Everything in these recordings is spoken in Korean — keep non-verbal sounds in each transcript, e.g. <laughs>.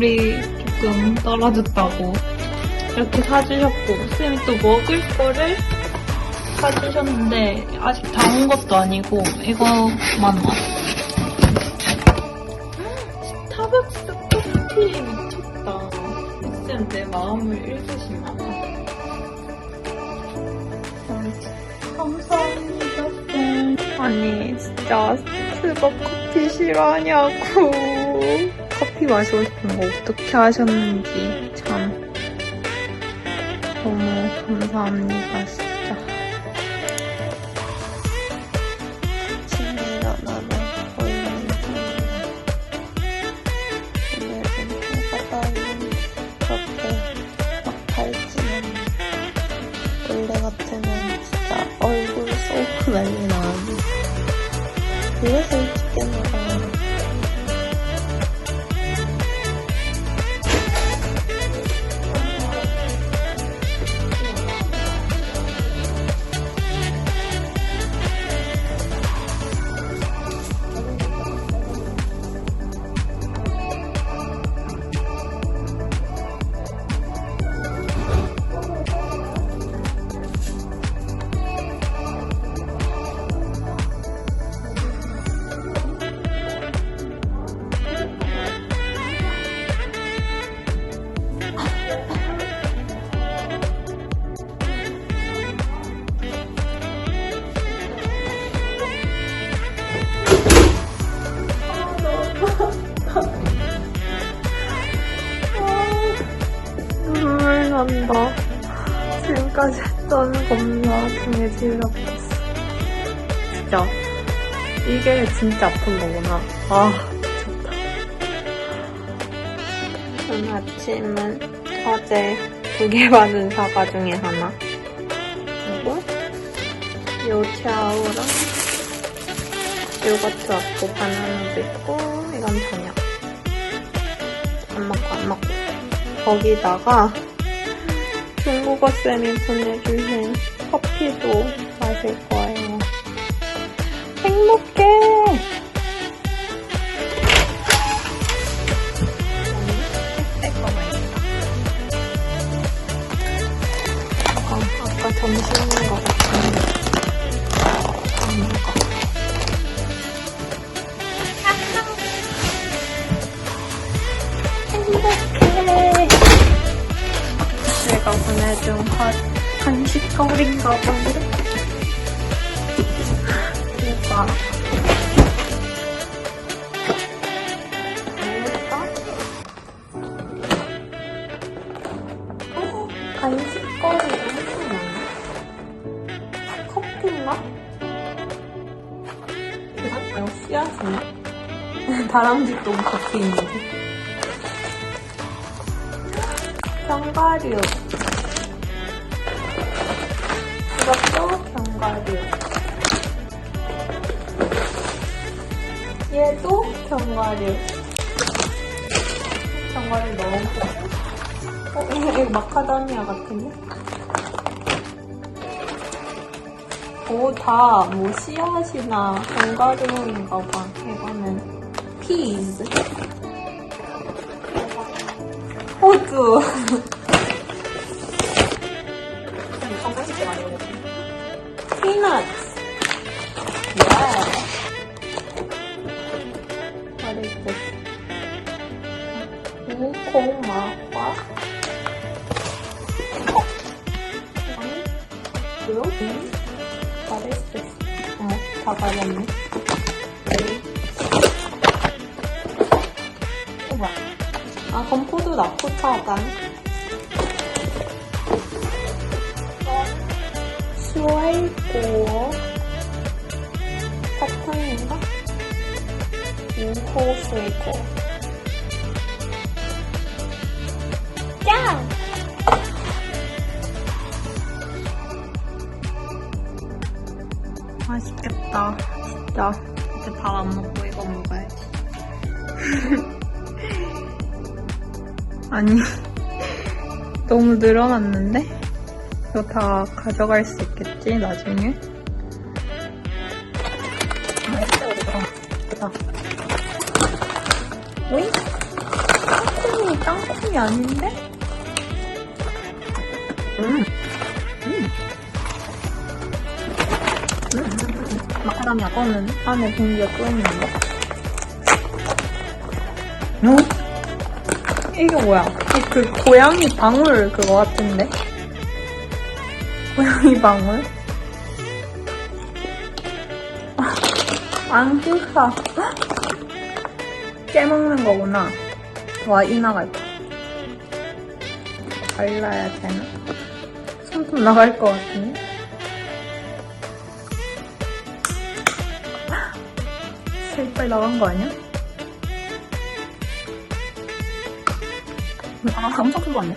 물이 조금 떨어졌다고 이렇게 사주셨고, 쌤이 또 먹을 거를 사주셨는데, 아직 다 온 것도 아니고, 이거만 왔어. 스타벅스 커피 미쳤다. 쌤 내 마음을 읽으시나 봐. 감사합니다, 쌤. 아니, 진짜 스타벅 커피 싫어하냐고. 커피 마시고 싶은 거 어떻게 하셨는지 참 너무 감사합니다, 진짜. 아침에 일어나면 보이는 오늘은 떠있는 그렇게 막 밝지는 원래 같으면 진짜 얼굴 쏘고 난리 나는데 그래서 난다. 지금까지 했던 겁나 제일 아팠어. 진짜. 이게 진짜 아픈 거구나. 아, 미쳤다. 오늘 아침은 어제 두 개 받은 사과 중에 하나. 그리고 요차오랑 요거트 왔고 바나나도 있고 이건 저녁. 안 먹고 안 먹고. 거기다가 중국어 쌤이 보내주신 커피도 마실 거예요. 행복해! 간식거리인가 본데? 대박. 어, 간식거리 엄청 많네. 커피인가? 이거 씨앗이네. 다람쥐똥 커피 있는데. 견과류. 견과류. 얘도 견과류. 견과류 크고. 어, 이거, 이거 마카다미아 같은데? 오, 다, 뭐, 씨앗이나 견과류인가 봐. 이거는 피즈. 호주. <laughs> 무콩마화. 뭐요? What is this? 어, 다 가렸네. 우와. 아, 건포도 낙포차간. 수월고 사탕인가? 우호수고 나 이제 밥 안 먹고 이거 먹어야지. <laughs> 아니, 너무 늘어났는데? 이거 다 가져갈 수 있겠지, 나중에? 맛있다. 오잉? 땅콩이 땅콩이 아닌데? 음. 음. 마카다미아 거는 안에 공기가 끓어있는데? 어? 이게 뭐야? 이 그 고양이 방울 그거 같은데? 고양이 방울? 아, 안 끓어. 깨먹는 거구나. 와, 이 나갈 거. 발라야 되나? 손톱 나갈 것 같은데? 색깔 나간 거 아니야? 아, 엄청 큰거 같네.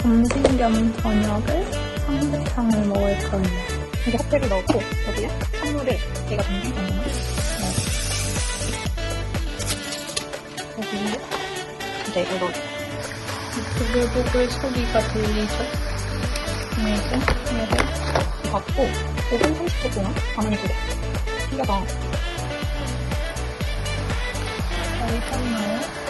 점심 겸 저녁을 삼계탕을 먹을 거예요. 이게 핫팩을 넣고 여기에 찬물을 제가 점심 정도만 넣어요. 여기에 이제 이거 부글부글 소리가 들리죠? 그리고 얘를 갖고 5분 30초 동안 가만히 두래. 신기하다. 잘 익었나요?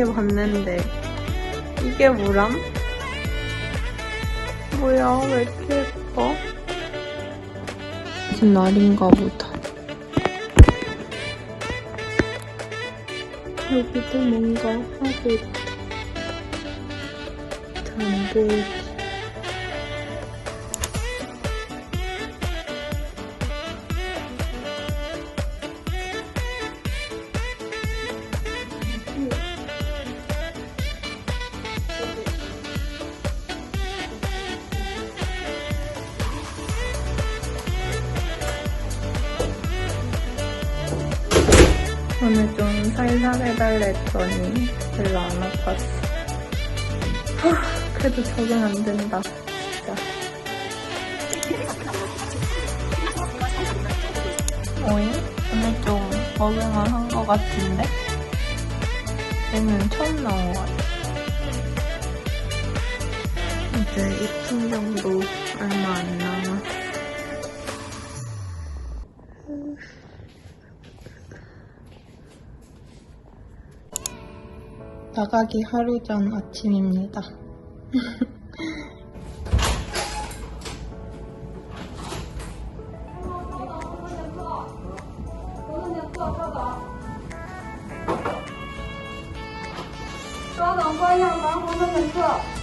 밖에 봤는데 이게 뭐람? 뭐야 왜 이렇게 예뻐? 무슨 날인가 보다 여기도 뭔가 하고 있다 잘안 보 오늘 좀 살살 해달라 했더니 별로 안 아팠어. 하, 그래도 적응 안 된다. 진짜. 오잉? 오늘 좀 적응을 한 것 같은데? 얘는 처음 나온 것 같아. 이제 입춘 정도 얼마 안 남았어. 나가기 하루 전 아침입니다. 稍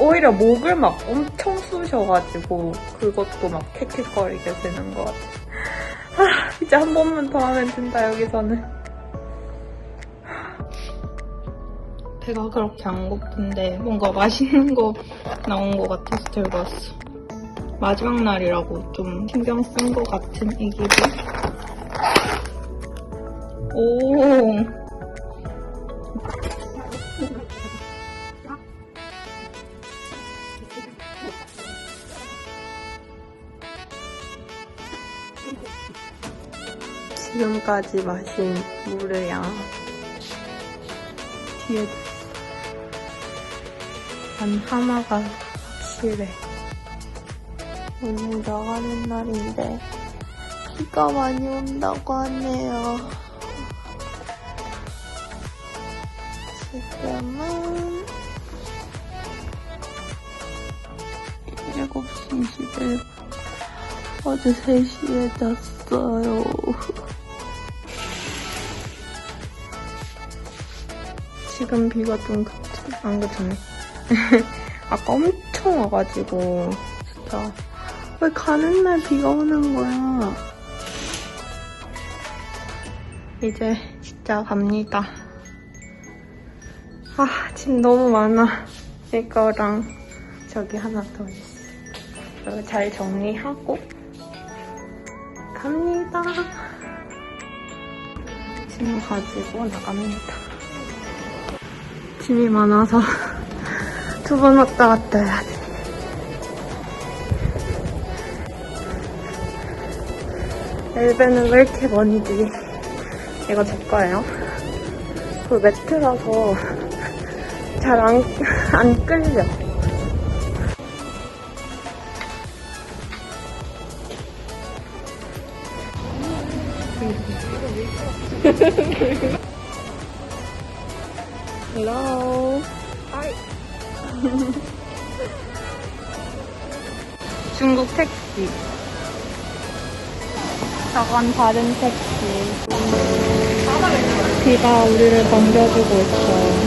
오히려 목을 막 엄청 쑤셔가지고 그것도 막 캑캑거리게 되는 것 같아. 아, 이제 한 번만 더 하면 된다 여기서는. 배가 그렇게 안 고픈데 뭔가 맛있는 거 나온 것 같아서 들고 왔어. 마지막 날이라고 좀 신경 쓴 것 같은 이 기분. 오. 지금까지 마신 양 뒤에 단 하나가 확실해. 오늘 나가는 날인데 비가 많이 온다고 하네요. 지금은 7시 21분. 어제 3시에 잤어요. 지금 비가 좀 그치? 안 그쳤네. <laughs> 아까 엄청 와가지고 진짜 왜 가는 날 비가 오는 거야? 이제 진짜 갑니다. 아, 짐 너무 많아. 이거랑 저기 하나 더 있어. 이거 잘 정리하고 갑니다. 짐 가지고 나갑니다. 짐이 많아서 <laughs> 두 번 왔다 갔다 해야 돼. 엘베는 왜 이렇게 많이 지 이거 제 거예요. 그 매트라서 잘 안, 안 끌려. <laughs> Hello. Hi. <laughs> 중국 택시. 저건 다른 택시. 비가 우리를 반겨주고 있어요.